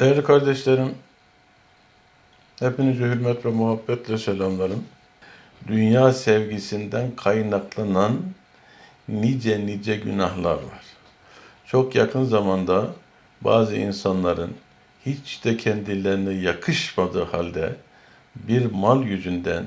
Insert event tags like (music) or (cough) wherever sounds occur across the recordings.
Değerli kardeşlerim, hepinize hürmet ve muhabbetle selamlarım. Dünya sevgisinden kaynaklanan nice nice günahlar var. Çok yakın zamanda bazı insanların hiç de kendilerine yakışmadığı halde bir mal yüzünden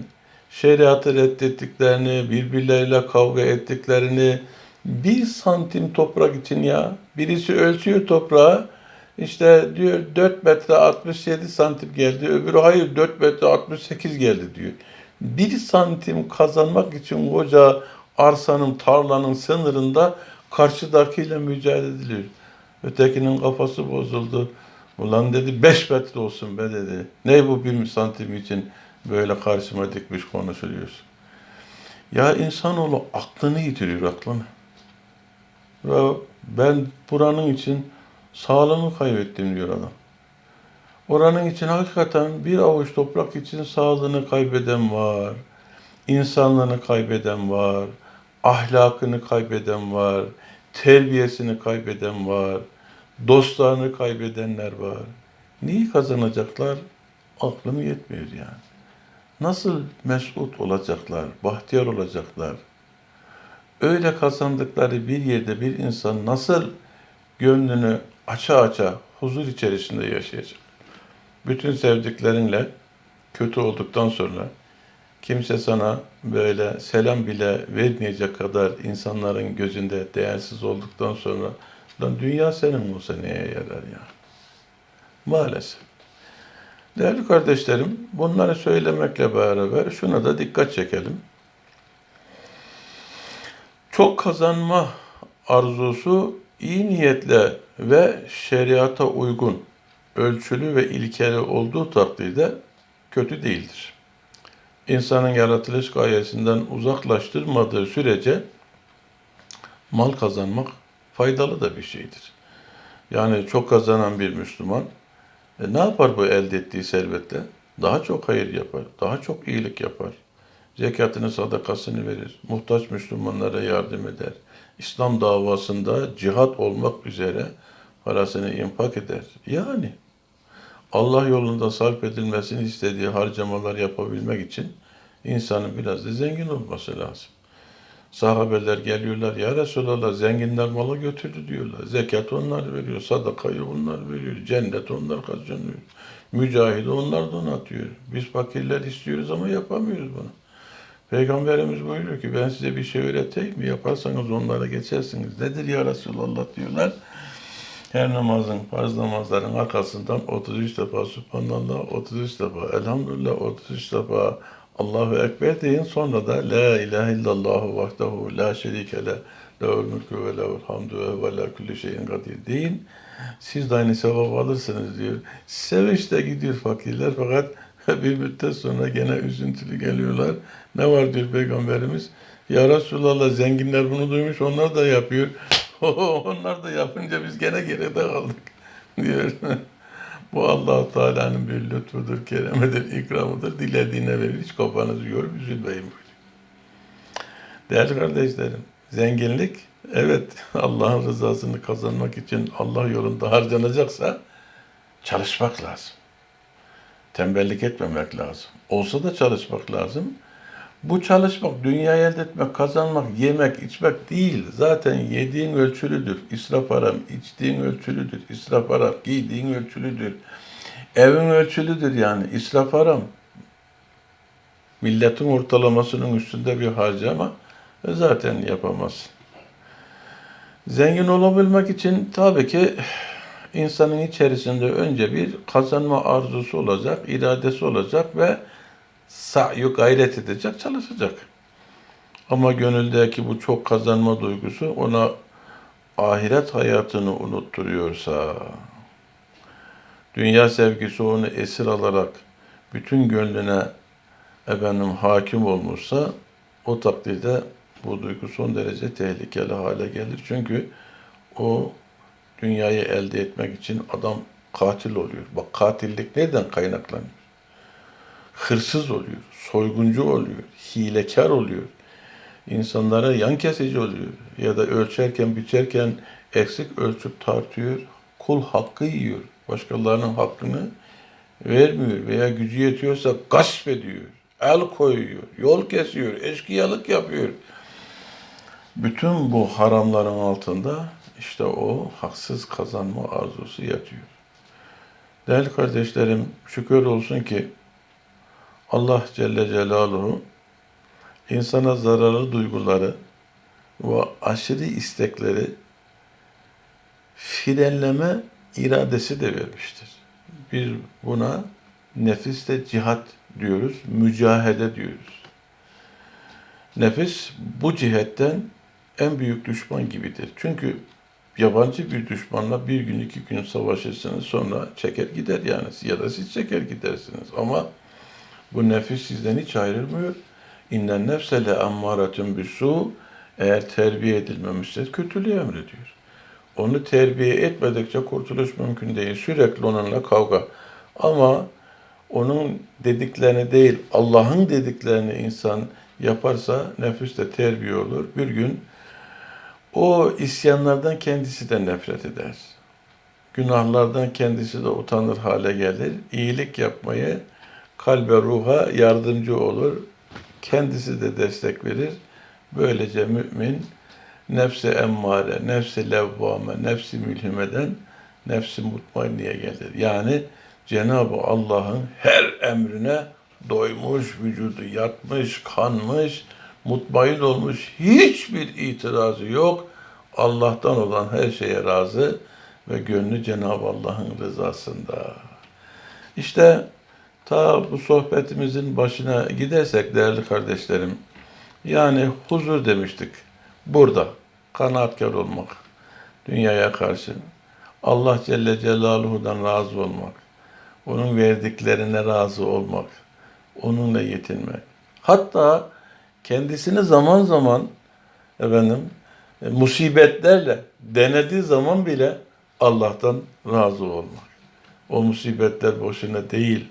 şeriatı reddettiklerini, birbirleriyle kavga ettiklerini, bir santim toprak için ya, birisi ölçüyor toprağı, işte diyor 4 metre 67 santim geldi, öbürü hayır 4 metre 68 geldi diyor. Bir santim kazanmak için koca arsanın, tarlanın sınırında karşıdakiyle mücadele ediliyor. Ötekinin kafası bozuldu. Ulan dedi 5 metre olsun be dedi. Ne bu bir santim için böyle karşıma dikmiş konuşuluyorsun. Ya insanoğlu aklını yitiriyor aklını. Ve ben buranın için sağlığımı kaybettim diyor adam. Oranın için hakikaten bir avuç toprak için sağlığını kaybeden var. insanlığını kaybeden var. Ahlakını kaybeden var. Terbiyesini kaybeden var. Dostlarını kaybedenler var. Neyi kazanacaklar? Aklım yetmiyor yani. Nasıl mesut olacaklar, bahtiyar olacaklar? Öyle kazandıkları bir yerde bir insan nasıl gönlünü aça aça huzur içerisinde yaşayacak? Bütün sevdiklerinle kötü olduktan sonra kimse sana böyle selam bile vermeyecek kadar insanların gözünde değersiz olduktan sonra lan dünya senin olsa neye yarar ya? Maalesef. Değerli kardeşlerim, bunları söylemekle beraber şuna da dikkat çekelim. Çok kazanma arzusu iyi niyetle ve şeriata uygun, ölçülü ve ilkeli olduğu takdirde kötü değildir. İnsanın yaratılış gayesinden uzaklaştırmadığı sürece mal kazanmak faydalı da bir şeydir. Yani çok kazanan bir Müslüman e ne yapar bu elde ettiği servetle? Daha çok hayır yapar, daha çok iyilik yapar. Zekatını, sadakasını verir, muhtaç Müslümanlara yardım eder. İslam davasında cihat olmak üzere parasını infak eder. Yani Allah yolunda sarf edilmesini istediği harcamalar yapabilmek için insanın biraz da zengin olması lazım. Sahabeler geliyorlar, ya Resulallah zenginler malı götürdü diyorlar. Zekat onlar veriyor, sadakayı onlar veriyor, cennet onlar kazanıyor. Mücahidi onlar donatıyor. Biz fakirler istiyoruz ama yapamıyoruz bunu. Peygamberimiz buyuruyor ki ben size bir şey öğreteyim mi? Yaparsanız onlara geçersiniz. Nedir ya Resulallah diyorlar. Her namazın, farz namazların arkasından 33 defa Subhanallah, 33 defa Elhamdülillah, 33 defa Allahu Ekber deyin. Sonra da La ilahe illallah vahdehu la şerike le lehul mülkü ve lehul hamdu ve huve la kulli şeyin kadir deyin. Siz de aynı sevap alırsınız diyor. Sevinçle gidiyor fakirler fakat (laughs) bir müddet sonra gene üzüntülü geliyorlar. Ne var diyor Peygamberimiz? Ya Resulallah zenginler bunu duymuş onlar da yapıyor. (laughs) onlar da yapınca biz gene geride kaldık (laughs) diyor. Bu allah Teala'nın bir lütfudur, keremidir, ikramıdır. Dilediğine verir. Hiç kafanızı yorup üzülmeyin. Değerli kardeşlerim, zenginlik evet Allah'ın rızasını kazanmak için Allah yolunda harcanacaksa çalışmak lazım. Tembellik etmemek lazım. Olsa da çalışmak lazım. Bu çalışmak, dünyayı elde etmek, kazanmak, yemek, içmek değil. Zaten yediğin ölçülüdür. İsraf haram, içtiğin ölçülüdür. İsraf haram, giydiğin ölçülüdür. Evin ölçülüdür yani. İsraf haram. Milletin ortalamasının üstünde bir harcama zaten yapamazsın. Zengin olabilmek için tabii ki insanın içerisinde önce bir kazanma arzusu olacak, iradesi olacak ve sa'yu gayret edecek, çalışacak. Ama gönüldeki bu çok kazanma duygusu ona ahiret hayatını unutturuyorsa, dünya sevgisi onu esir alarak bütün gönlüne efendim hakim olmuşsa o takdirde bu duygu son derece tehlikeli hale gelir. Çünkü o dünyayı elde etmek için adam katil oluyor. Bak katillik neden kaynaklanıyor? Hırsız oluyor, soyguncu oluyor, hilekar oluyor. insanlara yan kesici oluyor. Ya da ölçerken, biçerken eksik ölçüp tartıyor. Kul hakkı yiyor. Başkalarının hakkını vermiyor veya gücü yetiyorsa gasp ediyor, el koyuyor, yol kesiyor, eşkıyalık yapıyor. Bütün bu haramların altında işte o haksız kazanma arzusu yatıyor. Değerli kardeşlerim, şükür olsun ki Allah Celle Celaluhu insana zararlı duyguları ve aşırı istekleri frenleme iradesi de vermiştir. Biz buna nefiste cihat diyoruz, mücahede diyoruz. Nefis bu cihetten en büyük düşman gibidir. Çünkü yabancı bir düşmanla bir gün iki gün savaşırsınız sonra çeker gider yani ya da siz çeker gidersiniz ama bu nefis sizden hiç ayrılmıyor. İnnen nefse le ammaretun bisu eğer terbiye edilmemişse kötülüğü emrediyor. Onu terbiye etmedikçe kurtuluş mümkün değil. Sürekli onunla kavga. Ama onun dediklerini değil, Allah'ın dediklerini insan yaparsa nefis de terbiye olur. Bir gün o isyanlardan kendisi de nefret eder. Günahlardan kendisi de utanır hale gelir. İyilik yapmayı kalbe ruha yardımcı olur. Kendisi de destek verir. Böylece mümin nefsi emmare, nefsi levvame, nefsi mülhimeden nefsi mutmainneye gelir. Yani Cenab-ı Allah'ın her emrine doymuş, vücudu yatmış, kanmış, mutmain olmuş, hiçbir itirazı yok. Allah'tan olan her şeye razı ve gönlü Cenab-ı Allah'ın rızasında. İşte ta bu sohbetimizin başına gidersek değerli kardeşlerim, yani huzur demiştik. Burada kanaatkar olmak, dünyaya karşı, Allah Celle Celaluhu'dan razı olmak, onun verdiklerine razı olmak, onunla yetinmek. Hatta kendisini zaman zaman efendim e, musibetlerle denediği zaman bile Allah'tan razı olmak. O musibetler boşuna değil.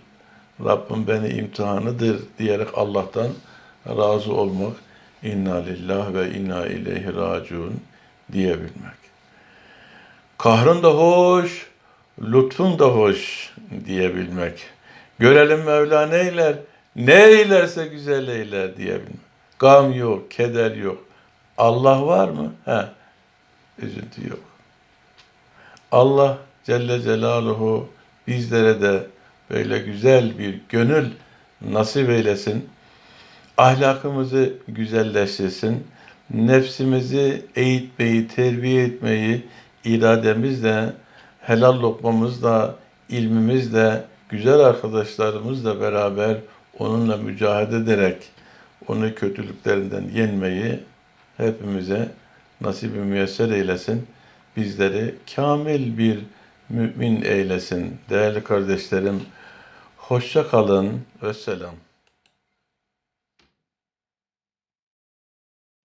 Rabbim beni imtihanıdır diyerek Allah'tan razı olmak. İnna lillah ve inna ileyhi raciun diyebilmek. Kahrın da hoş, lütfun da hoş diyebilmek. Görelim Mevla neyler, ne eylerse güzel eyler diyebilmek. Gam yok, keder yok. Allah var mı? He, üzüntü yok. Allah Celle Celaluhu bizlere de böyle güzel bir gönül nasip eylesin. Ahlakımızı güzelleştirsin. Nefsimizi eğitmeyi, terbiye etmeyi irademizle, helal lokmamızla, ilmimizle, güzel arkadaşlarımızla beraber onunla mücadele ederek onu kötülüklerinden yenmeyi hepimize nasip müyesser eylesin. Bizleri kamil bir mümin eylesin. Değerli kardeşlerim, hoşça kalın ve selam.